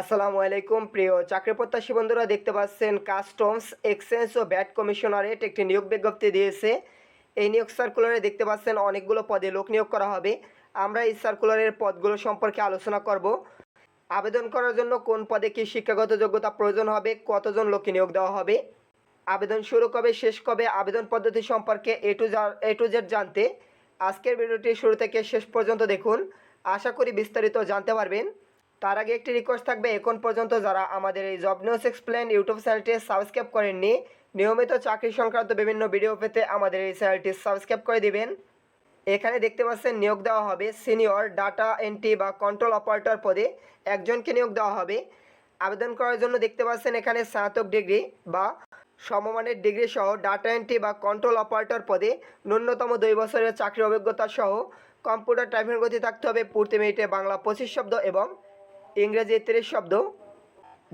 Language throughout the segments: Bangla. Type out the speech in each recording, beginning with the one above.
আসসালামু আলাইকুম। প্রিয় চাকরি প্রত্যাশী বন্ধুরা, দেখতে পাচ্ছেন কাস্টমস, এক্সচেঞ্জ ও ব্যাট কমিশনারেট একটি নিয়োগ বিজ্ঞপ্তি দিয়েছে। এই নিয়োগ সার্কুলারে দেখতে পাচ্ছেন অনেকগুলো পদে লোক নিয়োগ করা হবে। আমরা এই সার্কুলারের পদগুলো সম্পর্কে আলোচনা করব। আবেদন করার জন্য কোন পদে কি শিক্ষাগত যোগ্যতা প্রয়োজন হবে, কতজন লোককে নিয়োগ দেওয়া হবে, আবেদন শুরু কবে, শেষ কবে, আবেদন পদ্ধতি সম্পর্কে A to A to Z জানতে। আজকের ভিডিওটি শুরু থেকে শেষ পর্যন্ত দেখুন। আশা করি বিস্তারিত জানতে পারবেন। তার আগে একটি রিকোয়েস্ট থাকবে, এখন পর্যন্ত যারা আমাদের এই জব নিউজ এক্সপ্লেন ইউটিউব চ্যানেলটি সাবস্ক্রাইব করেননি, নিয়মিত চাকরি সংক্রান্ত বিভিন্ন ভিডিও পেতে আমাদের এই চ্যানেলটি সাবস্ক্রাইব করে দিবেন। এখানে দেখতে পাচ্ছেন, নিয়োগ দেওয়া হবে সিনিয়র ডাটা এন্ট্রি বা কন্ট্রোল অপারেটর পদে একজনকে নিয়োগ দেওয়া হবে। আবেদন করার জন্য দেখতে পাচ্ছেন, এখানে স্নাতক ডিগ্রি বা সমমানের ডিগ্রি সহ ডাটা এন্ট্রি বা কন্ট্রোল অপারেটর পদে ন্যূনতম দুই বছরের চাকরি অভিজ্ঞতা সহ কম্পিউটার টাইপের গতি থাকতে হবে। প্রতি মিনিটে বাংলা পঁচিশ শব্দ এবং ইংরেজি তিরিশ শব্দ।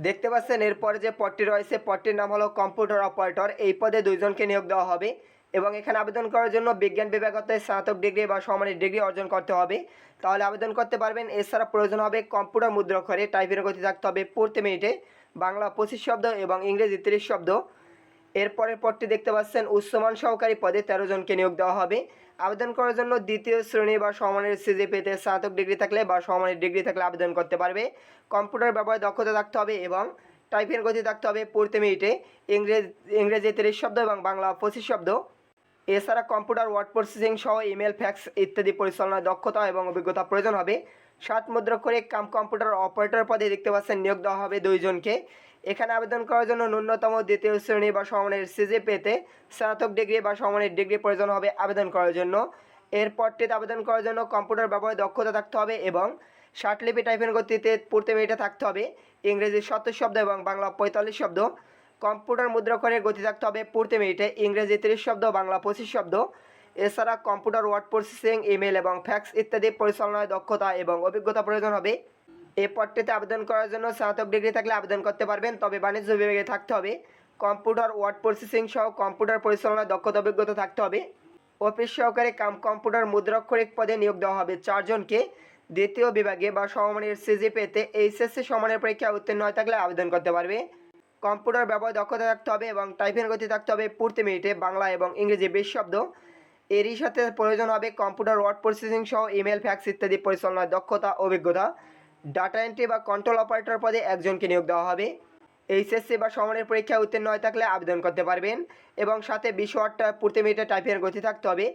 দেখতে পাচ্ছেন, এরপরে যে পদটি রয়েছে, পদটির নাম হলো কম্পিউটার অপারেটর এই পদে দুইজনকে নিয়োগ দেওয়া হবে এবং এখানে আবেদন করার জন্য বিজ্ঞান বিভাগতে স্নাতক ডিগ্রি বা সমানের ডিগ্রি অর্জন করতে হবে। তাহলে আবেদন করতে পারবেন, এছাড়া প্রয়োজন হবে কম্পিউটার মুদ্রাক্ষরে টাইপের গতি থাকতে হবে প্রতি মিনিটে বাংলা পঁচিশ শব্দ এবং ইংরেজি তিরিশ শব্দ। এরপরের পদটি দেখতে পাচ্ছেন, উচ্চমান সহকারী পদে তেরো জনকে নিয়োগ দেওয়া হবে। আবেদন করার জন্য দ্বিতীয় শ্রেণি বা সমানের সিজিপিতে স্নাতক ডিগ্রি থাকলে বা সমানের ডিগ্রি থাকলে আবেদন করতে পারবে। কম্পিউটার ব্যবহারে দক্ষতা থাকতে হবে এবং টাইপের গতি থাকতে হবে প্রতি মিনিটে। ইংরেজ, ইংরেজি তিরিশ শব্দ এবং বাংলা পঁচিশ শব্দ। এছাড়া কম্পিউটার, ওয়ার্ড প্রসেসিং সহ ইমেল, ফ্যাক্স ইত্যাদি পরিচালনায় দক্ষতা এবং অভিজ্ঞতা প্রয়োজন হবে। সাত মুদ্রা করে কাম কম্পিউটার অপারেটর পদে দেখতে পাচ্ছেন, নিয়োগ দেওয়া হবে দুইজনকে। এখানে আবেদন করার জন্য ন্যূনতম দ্বিতীয় শ্রেণি বা সমানের সিজি পেতে স্নাতক ডিগ্রি বা সমানের ডিগ্রি প্রয়োজন হবে আবেদন করার জন্য। এর পরটিতে আবেদন করার জন্য কম্পিউটার ব্যবহারে দক্ষতা থাকতে হবে এবং ষাটলিপি টাইপের গতিতে প্রতি মিনিটে থাকতে হবে, ইংরেজি সত্তর শব্দ এবং বাংলা পঁয়তাল্লিশ শব্দ। কম্পিউটার মুদ্রাক্ষরে গতি থাকতে হবে প্রতি মিনিটে ইংরেজি তিরিশ শব্দ, বাংলা পঁচিশ শব্দ। এছাড়া কম্পিউটার ওয়ার্ড প্রসেসিং, ইমেল এবং ফ্যাক্স ইত্যাদি পরিচালনায় দক্ষতা এবং অভিজ্ঞতা প্রয়োজন হবে। এই পদটিতে আবেদন করার জন্য স্নাতক ডিগ্রি থাকলে আবেদন করতে পারবেন, তবে বাণিজ্য বিভাগে থাকতে হবে। কম্পিউটার, ওয়ার্ড প্রসেসিং সহ কম্পিউটার পরিচালনায় দক্ষতা, অভিজ্ঞতা থাকতে হবে। অফিস সহকারে কাম, কম্পিউটার মুদ্রাক্ষরিক পদে নিয়োগ দেওয়া হবে। চারজনকে দ্বিতীয় বিভাগে বা সমমানের সিজি পেতে এইচএসসি সমানের পরীক্ষা উত্তীর্ণ হয়ে থাকলে আবেদন করতে পারবে। কম্পিউটার ব্যবহার দক্ষতা থাকতে হবে এবং টাইপের গতি থাকতে হবে প্রতি মিনিটে বাংলা এবং ইংরেজি বিশ শব্দ। এরই সাথে প্রয়োজন হবে কম্পিউটার, ওয়ার্ড প্রসেসিং সহ ইমেল, ফ্যাক্স ইত্যাদি পরিচালনার দক্ষতা, অভিজ্ঞতা। ডাটা এন্ট্রি বা কন্ট্রোল অপারেটর পদে একজনকে নিয়োগ দেওয়া হবে। এইচএসসি বা সমানের পরীক্ষা উত্তীর্ণ হয়ে থাকলে আবেদন করতে পারবেন এবং সাথে বিশ ওয়াটটা প্রতি মিনিটে টাইপের গতি থাকতে হবে।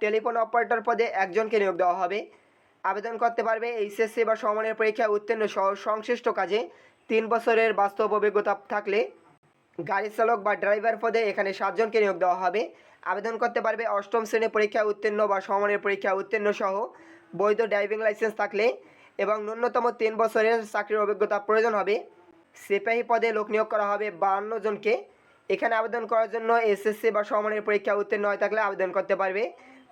টেলিফোন অপারেটর পদে একজনকে নিয়োগ দেওয়া হবে। আবেদন করতে পারবে এইচএসসি বা সমানের পরীক্ষা উত্তীর্ণ সহ সংশ্লিষ্ট কাজে তিন বছরের বাস্তব অভিজ্ঞতা থাকলে গাড়ি চালক বা ড্রাইভার পদে এখানে সাতজনকে নিয়োগ দেওয়া হবে। আবেদন করতে পারবে অষ্টম শ্রেণি পরীক্ষা উত্তীর্ণ বা সমানের পরীক্ষা উত্তীর্ণ সহ বৈধ ড্রাইভিং লাইসেন্স থাকলে এবং ন্যূনতম তিন বছরের চাকরির অভিজ্ঞতা প্রয়োজন হবে। সিপাহী পদে লোক নিয়োগ করা হবে বাহান্ন জনকে। এখানে আবেদন করার জন্য এসএসসি বা সমানের পরীক্ষা উত্তীর্ণ হয়ে থাকলে আবেদন করতে পারবে।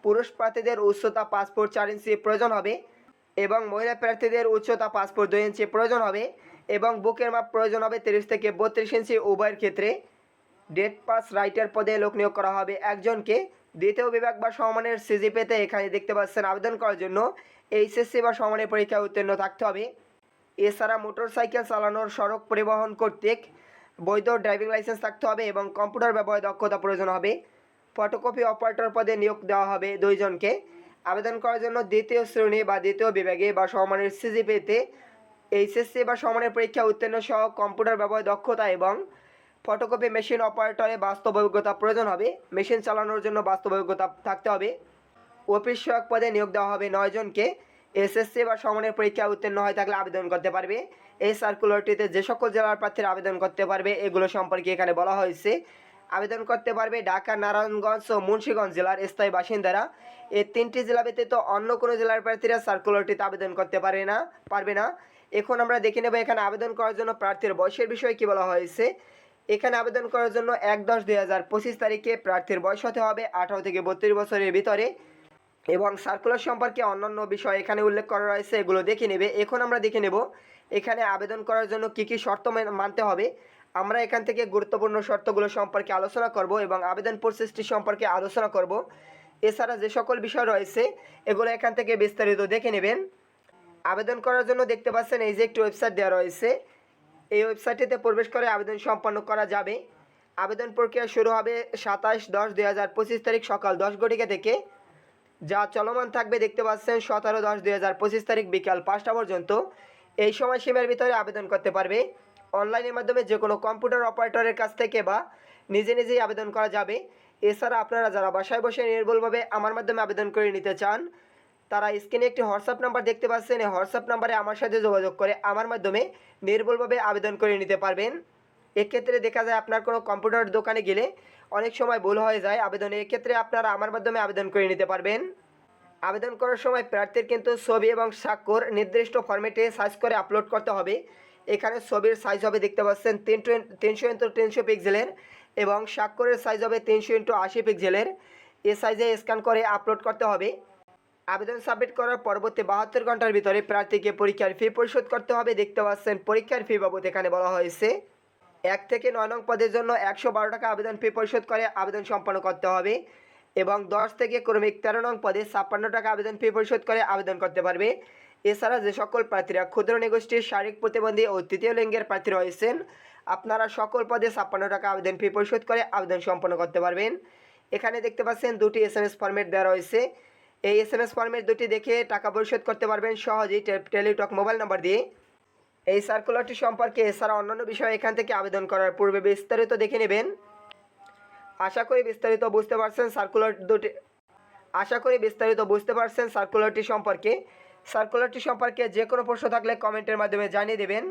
পুরুষ প্রার্থীদের উচ্চতা পাসপোর্ট চার ইঞ্চি প্রয়োজন হবে এবং মহিলা প্রার্থীদের উচ্চতা পাসপোর্ট দুই ইঞ্চি প্রয়োজন হবে এবং বুকের মাপ প্রয়োজন হবে তিরিশ থেকে বত্রিশ ইঞ্চি উভয়ের ক্ষেত্রে। ডেট পাস রাইটার পদে লোক নিয়োগ করা হবে একজনকে। দ্বিতীয় বিভাগ বা সমানের সিজি পেতে এখানে দেখতে পাচ্ছেন আবেদন করার জন্য এইচএসসি বা সমানের পরীক্ষা উত্তীর্ণ থাকতে হবে। এছাড়া মোটরসাইকেল চালানোর সড়ক পরিবহন কর্তৃক বৈধ ড্রাইভিং লাইসেন্স থাকতে হবে এবং কম্পিউটার ব্যবহারে দক্ষতা প্রয়োজন হবে। ফটোকপি অপারেটর পদে নিয়োগ দেওয়া হবে দুইজনকে। আবেদন করার জন্য দ্বিতীয় শ্রেণি বা দ্বিতীয় বিভাগে বা সমানের সিজিপিতে এইচএসসি বা সমানের পরীক্ষা উত্তীর্ণ সহ কম্পিউটার ব্যবহারে দক্ষতা এবং ফটোকপি মেশিন অপারেটরে বাস্তব অভিজ্ঞতা প্রয়োজন হবে। মেশিন চালানোর জন্য বাস্তব অভিজ্ঞতা থাকতে হবে। অফিস সহায়ক পদে নিয়োগ দেওয়া হবে নয় জনকে। এসএসসি বা সমানের পরীক্ষা উত্তীর্ণ হয়ে থাকলে আবেদন করতে পারবে। এই সার্কুলারটিতে যে সকল জেলার প্রার্থীরা আবেদন করতে পারবে, এগুলো সম্পর্কে এখানে বলা হয়েছে। আবেদন করতে পারবে ঢাকা, নারায়ণগঞ্জ ও মুন্সিগঞ্জ জেলার স্থায়ী বাসিন্দারা। এই তিনটি জেলা ব্যতীত অন্য কোনো জেলার প্রার্থীরা সার্কুলারটিতে আবেদন করতে পারে না, পারবে না। এখন আমরা দেখে নেব এখানে আবেদন করার জন্য প্রার্থীর বয়সের বিষয়ে কী বলা হয়েছে। এখানে আবেদন করার জন্য এক দশ দুই হাজার পঁচিশ তারিখে প্রার্থীর বয়স হতে হবে, আঠারো থেকে বত্রিশ বছরের ভিতরে। এবং সার্কুলার সম্পর্কে অন্যান্য বিষয় এখানে উল্লেখ করা রয়েছে, এগুলো দেখে নেবে। এখন আমরা দেখে নেব, এখানে আবেদন করার জন্য কী কী শর্ত মানতে হবে। আমরা এখান থেকে গুরুত্বপূর্ণ শর্তগুলো সম্পর্কে আলোচনা করব এবং আবেদন প্রসেসটি সম্পর্কে আলোচনা করব। এছাড়া যে সকল বিষয় রয়েছে, এগুলো এখান থেকে বিস্তারিত দেখে নেবেন। আবেদন করার জন্য দেখতে পাচ্ছেন, এই যে একটি ওয়েবসাইট দেওয়া রয়েছে। এই ওয়েবসাইটটিতে প্রবেশ করে আবেদন সম্পন্ন করা যাবে। আবেদন প্রক্রিয়া শুরু হবে সাতাশ দশ দুই হাজার পঁচিশ তারিখ সকাল দশ ঘটিকা থেকে। যা চলমান থাকবে দেখতে পাচ্ছেন সতেরো দশ দুই হাজার পঁচিশ তারিখ বিকাল পাঁচটা পর্যন্ত। এই সময়সীমার ভিতরে আবেদন করতে পারবে। অনলাইনের মাধ্যমে যে কোনো কম্পিউটার অপারেটরের কাছ থেকে বা নিজে নিজেই আবেদন করা যাবে। এছাড়া আপনারা যারা বাসায় বসে নির্ভুলভাবে আমার মাধ্যমে আবেদন করে নিতে চান, তারা স্ক্রিনে একটি হোয়াটসঅ্যাপ নাম্বার দেখতে পাচ্ছেন। এই হোয়াটসঅ্যাপ নাম্বারে আমার সাথে যোগাযোগ করে আমার মাধ্যমে নির্ভুলভাবে আবেদন করে নিতে পারবেন। এক্ষেত্রে দেখা যায় আপনার কোনো কম্পিউটার দোকানে গেলে অনেক সময় ভুল হয়ে যায় আবেদনে, এক্ষেত্রে আপনারা আমার মাধ্যমে আবেদন করে নিতে পারবেন। আবেদন করার সময় প্রার্থীর কিন্তু ছবি এবং স্বাক্ষর নির্দিষ্ট ফরম্যাটে সাইজ করে আপলোড করতে হবে। এখানে ছবির সাইজ হবে দেখতে পাচ্ছেন তিন তিনশো ইন্টু তিনশো পিক্সেলের এবং স্বাক্ষরের সাইজ হবে তিনশো ইন্টু আশি পিক্সেলের এ সাইজে স্ক্যান করে আপলোড করতে হবে। আবেদন সাবমিট করার পরবর্তী বাহাত্তর ঘণ্টার ভিতরে প্রার্থীকে পরীক্ষার ফি পরিশোধ করতে হবে। দেখতে পাচ্ছেন পরীক্ষার ফি বাবদ এখানে বলা হয়েছে। এক থেকে নয় নং পদের জন্য একশো বারো টাকা আবেদন ফি পরিশোধ করে আবেদন সম্পন্ন করতে হবে এবং দশ থেকে ক্রমিক তেরো নং পদে ছাপ্পান্ন টাকা আবেদন ফি পরিশোধ করে আবেদন করতে পারবে। এছাড়া যে সকল প্রার্থীরা ক্ষুদ্র নিগোষ্ঠীর শারীরিক প্রতিবন্ধী ও তৃতীয় লিঙ্গের প্রার্থী রয়েছেন, আপনারা সকল পদে ছাপ্পান্ন টাকা আবেদন ফি পরিশোধ করে আবেদন সম্পন্ন করতে পারবেন। এখানে দেখতে পাচ্ছেন দুটি এস এম এস ফর্মেট দেওয়া রয়েছে। এই এস এম এস ফর্মেট দুটি দেখে টাকা পরিশোধ করতে পারবেন সহজেই টেলিটক মোবাইল নম্বর দিয়ে। এই সার্কুলারটি সম্পর্কে এছাড়া অন্যান্য বিষয়ে এখান থেকে আবেদন করার পূর্বে বিস্তারিত দেখে নেবেন। আশা করি বিস্তারিত বুঝতে পারছেন সার্কুলার দুটি আশা করি বিস্তারিত বুঝতে পারছেন সার্কুলারটি সম্পর্কে। সার্কুলারটি সম্পর্কে যে কোনো প্রশ্ন থাকলে কমেন্টের মাধ্যমে জানিয়ে দেবেন।